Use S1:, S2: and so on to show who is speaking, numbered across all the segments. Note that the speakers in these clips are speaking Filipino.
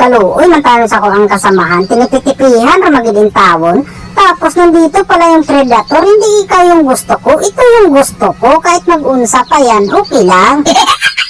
S1: Kaluoy, mantanos ako ang kasamahan, tinititipihan ra magiging tawon. Tapos nandito pala yung predator, hindi ikaw yung gusto ko, ito yung gusto ko, kahit mag-unsa pa yan, okay lang.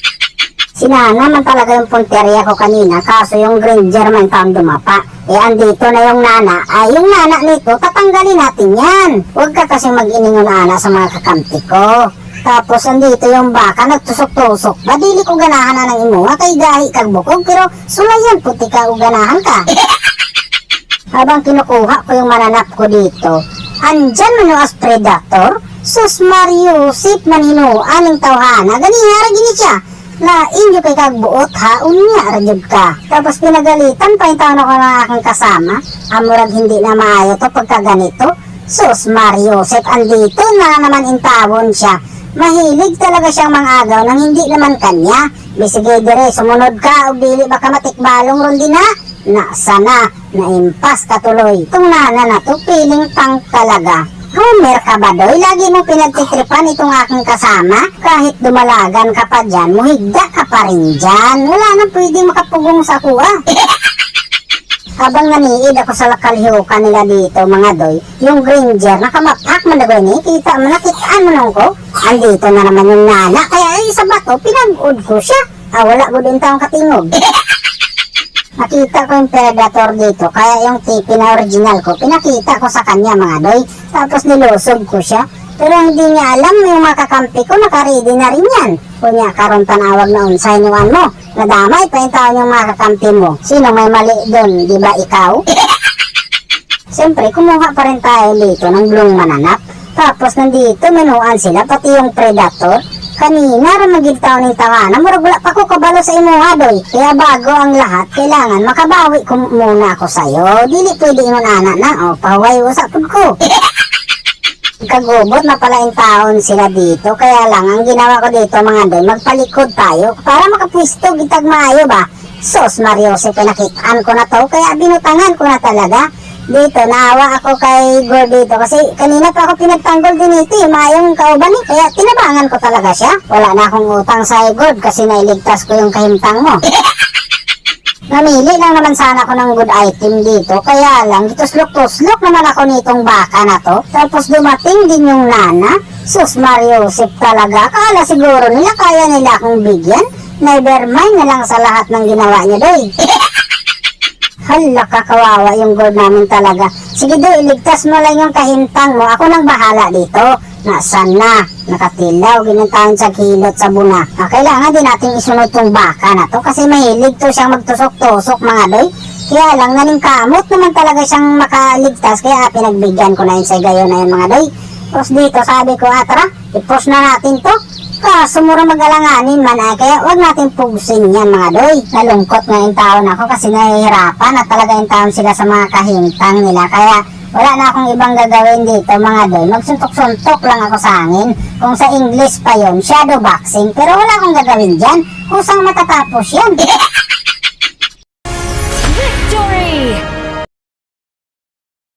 S1: Sinana man talaga yung punteriya ko kanina, kaso yung Granger man taong dumapa. Eh, andito na yung nana. Ay, yung nana nito, tatanggalin natin yan. Huwag ka kasing mag-iningon ana sa mga kakamti ko. Tapos, andito yung baka, nagtusok-tusok. Badili ko ganahan na ng imunga, kay gahi kag bukog, pero sulayan puti ka o ganahan ka. Habang kinukuha ko yung mananap ko dito, andyan man as predator, sus Mario, sip manino, aning tawhana, ganiha ra gini siya. Lain yung kay kagbuot ha, unya ra jud ka. Tapos pinagalitan pa yung taon ako ng aking kasama, amurag hindi na maayo to pagka ganito. Sus Mario, sip andito na naman intawon siya. Mahilig talaga siyang mangagaw nang hindi naman kanya. Bisige dire, sumunod ka o dili baka matikbalong ron din ha. Na sana, naimpas ka tuloy. Itong nana na to, piling pang talaga. Homer ka ba doy? Lagi mo pinagtitripan itong aking kasama? Kahit dumalagan ka pa dyan, muhigda ka pa rin dyan. Wala nang pwedeng makapugong sa kuha. Habang naniid ako sa lakalhiukan nila dito, mga doy, yung Granger, nakamapak man na ni, kita mo, nakitaan mo nung ko. Andito na naman yung nana, kaya ay sa bato, pinag-ud ko siya. Ah, wala ko din taong katingog. Nakita ko yung predator dito, kaya yung tipi na original ko, pinakita ko sa kanya mga doy. Tapos nilusog ko siya. Pero hindi niya alam yung makakampi ko, nakaready na rin yan. Kunya, karon tanawag na unsay niwan mo. Nadamay pa yung taon yung makakampi mo. Sino may mali doon, di ba ikaw? Siyempre, kumuha pa rin tayo dito ng blong mananap. Tapos nandito, minuan sila, pati yung predator. Kanina, ramagid taon ng tawanan, murag wala pa ko kabalo sa imuha, doy. Kaya bago ang lahat, kailangan makabawi ko muna ako sa'yo. Dili pwede ingon anak na, o, pahuway usapod ko. Kagubot na pala yung taon sila dito, kaya lang ang ginawa ko dito mga doy, magpalikod tayo para makapwisto gitag maayo ba? Sos Mario, si pinakitaan ko na to, kaya binutangan ko na talaga. Dito, naawa ako kay Gord dito kasi kanina pa ako pinagtanggol din ito, eh, maayong kauban eh, kaya tinabangan ko talaga siya. Wala na akong utang sa Gord kasi nailigtas ko yung kahimtang mo. Namili lang naman sana ako ng good item dito, kaya lang, tuslok-tuslok naman ako nitong baka na to. Tapos dumating din yung nana, sus Mario Sip talaga, kala siguro nila kaya nila akong bigyan. Never mind na lang sa lahat ng ginawa niya doy. Hala, kakawawa yung gold namin talaga. Sige do, iligtas mo lang yung kahintang mo. Ako nang bahala dito. Nasaan na? Nakatilaw, ginantahan sa kilot sa buna. Ah, kailangan din natin isunod tong baka na to kasi mahilig to siyang magtusok-tusok mga doy. Kaya lang, naning kamot naman talaga siyang makaligtas. Kaya pinagbigyan ko na yun sa gayo na yun mga doy. Tapos dito sabi ko, ah tara, i-post na natin to. Kaso mura mag-alanganin man ay kaya wag natin pugsin yan mga doy. Nalungkot nga yung taon ako kasi nahihirapan at talaga yung taon sila sa mga kahintang nila. Kaya wala na akong ibang gagawin dito mga doy. Magsuntok-suntok lang ako sa hangin. Kung sa English pa yon shadow boxing. Pero wala akong gagawin dyan. Kusang matatapos yan.